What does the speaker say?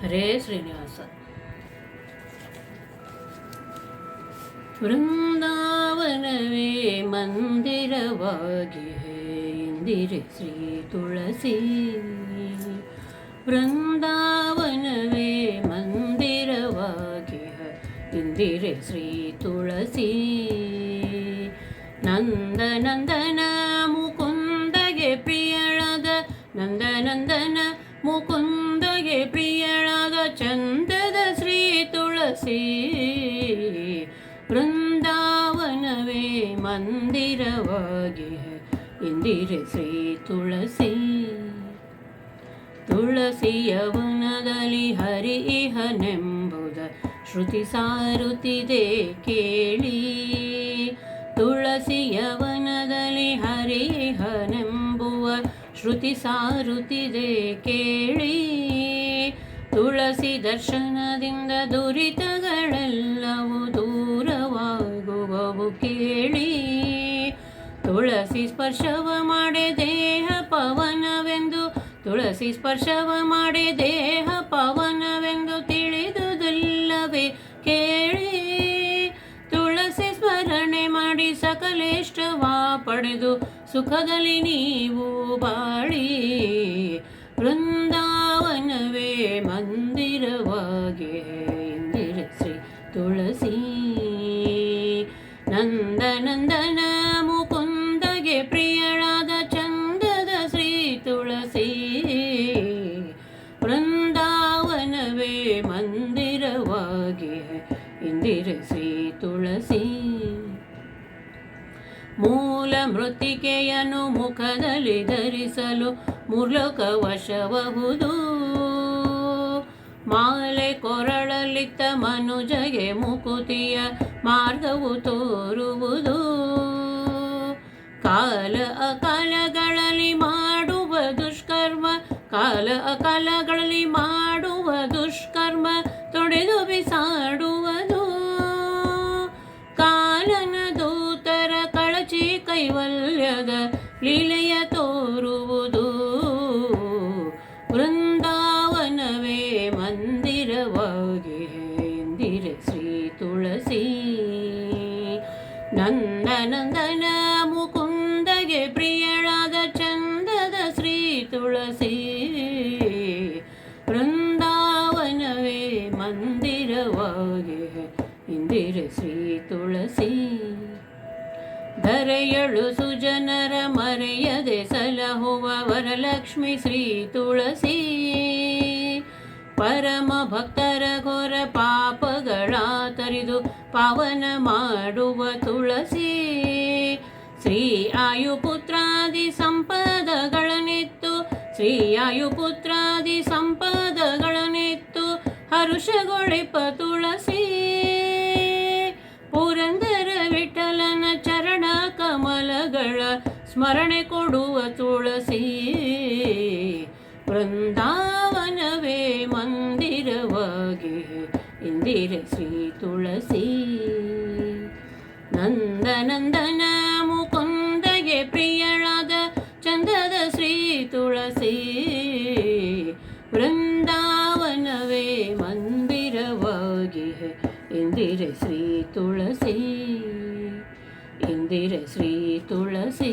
ಹರೇ ಶ್ರೀನಿವಾಸ ವೃಂದಾವನವೇ ಮಂದಿರವಾಗಿ ಇಂದಿರೆ ಶ್ರೀ ತುಳಸಿ ವೃಂದಾವನವೇ ಮಂದಿರವಾಗಿ ಇಂದಿರೆ ಶ್ರೀ ತುಳಸಿ ನಂದನಂದನ ಮುಕುಂದಗೆ ಪ್ರಿಯಳಾದ ನಂದನಂದನ ಮುಕುಂದಗೆ ಪ್ರಿಯಳಾದ ಮಂದಿರವಾಗಿ ಇಂದಿರೆ ಶ್ರೀ ತುಳಸಿ. ತುಳಸಿಯವನದಲ್ಲಿ ಹರಿ ಇಹನೆಂಬುದ ಶ್ರುತಿ ಸಾರುತ್ತಿದೆ ಕೇಳಿ. ತುಳಸಿಯವನದಲ್ಲಿ ಹರಿಹನೆಂಬುವ ಶ್ರುತಿ ಸಾರುತ್ತಿದೆ ಕೇಳಿ. ತುಳಸಿ ದರ್ಶನದಿಂದ ದುರಿತಗಳೆಲ್ಲವೂ ತುಳಸಿ ಸ್ಪರ್ಶವ ಮಾಡೆ ದೇಹ ಪವನವೆಂದು, ತುಳಸಿ ಸ್ಪರ್ಶವ ಮಾಡೆ ದೇಹ ಪವನವೆಂದು ತಿಳಿದುದಿಲ್ಲವೇ? ಕೇಳಿ. ತುಳಸಿ ಸ್ಮರಣೆ ಮಾಡಿ ಸಕಲೇಷ್ಟವ ಪಡೆದು, ಸುಖದಲ್ಲಿ ನೀವು ಬಾಳಿ. ವೃಂದಾವನವೇ ಮಂದಿರವಾಗಿ ಮೂಲ ಮೃತ್ತಿಕೆಯನ್ನು ಮುಖದಲ್ಲಿ ಧರಿಸಲು ಮುರ್ಲೋಕ ವಶಬಹುದು ಮಾಲೆ ಕೊರಳಲಿತ್ತ ಮನುಜಗೆ ಮುಕುತಿಯ ಮಾರ್ಗವು ತೋರುವುದು. ಕಾಲ ಅಕಾಲಗಳಲ್ಲಿ ಮಾಡುವ ದುಷ್ಕರ್ಮ, ಕಾಲ ಅಕಾಲಗಳಲ್ಲಿ ಮಾಡುವ ಕಳಚಿ ಕೈವಲ್ಯದ ಲೀಲೆಯ ತೋರುವುದು ವೃಂದಾವನವೇ ಮಂದಿರವಾಗಿ ಇಂದಿರ ಶ್ರೀ ತುಳಸಿ ನಂದನಂದನ ಮುಕುಂದಗೆ ಪ್ರಿಯಳಾದ ಚಂದದ ಶ್ರೀ ತುಳಸಿ ವೃಂದಾವನವೇ ಮಂದಿರವಾಗಿ ಇಂದಿರ ಶ್ರೀ ತುಳಸಿ ಧರೆಯಳು ಸುಜನರ ಮರೆಯದೆ ಸಲಹುವ ವರಲಕ್ಷ್ಮಿ ಶ್ರೀ ತುಳಸಿ. ಪರಮ ಭಕ್ತರ ಘೋರ ಪಾಪಗಳ ತರಿದು ಪಾವನ ಮಾಡುವ ತುಳಸಿ. ಶ್ರೀ ಆಯುಪುತ್ರಾದಿ ಸಂಪದಗಳನ್ನಿತ್ತು ಶ್ರೀ ಆಯುಪುತ್ರಾದಿ ಸಂಪದಗಳನ್ನಿತ್ತು ಹರುಷಗೊಳಿಪ ತುಳಸಿ. ಸ್ಮರಣೆ ಕೊಡುವ ತುಳಸಿ ವೃಂದಾವನವೇ ಮಂದಿರವಾಗಿ ಇಂದಿರ ಶ್ರೀ ತುಳಸಿ ನಂದನಂದನ ಮುಕುಂದಗೆ ಪ್ರಿಯಳಾದ ಚಂದದ ಶ್ರೀ ತುಳಸಿ ವೃಂದಾವನವೇ ಮಂದಿರವಾಗಿ ಇಂದಿರ ಶ್ರೀ ತುಳಸಿ ഇന്ദിര ശ്രീ തുളസി?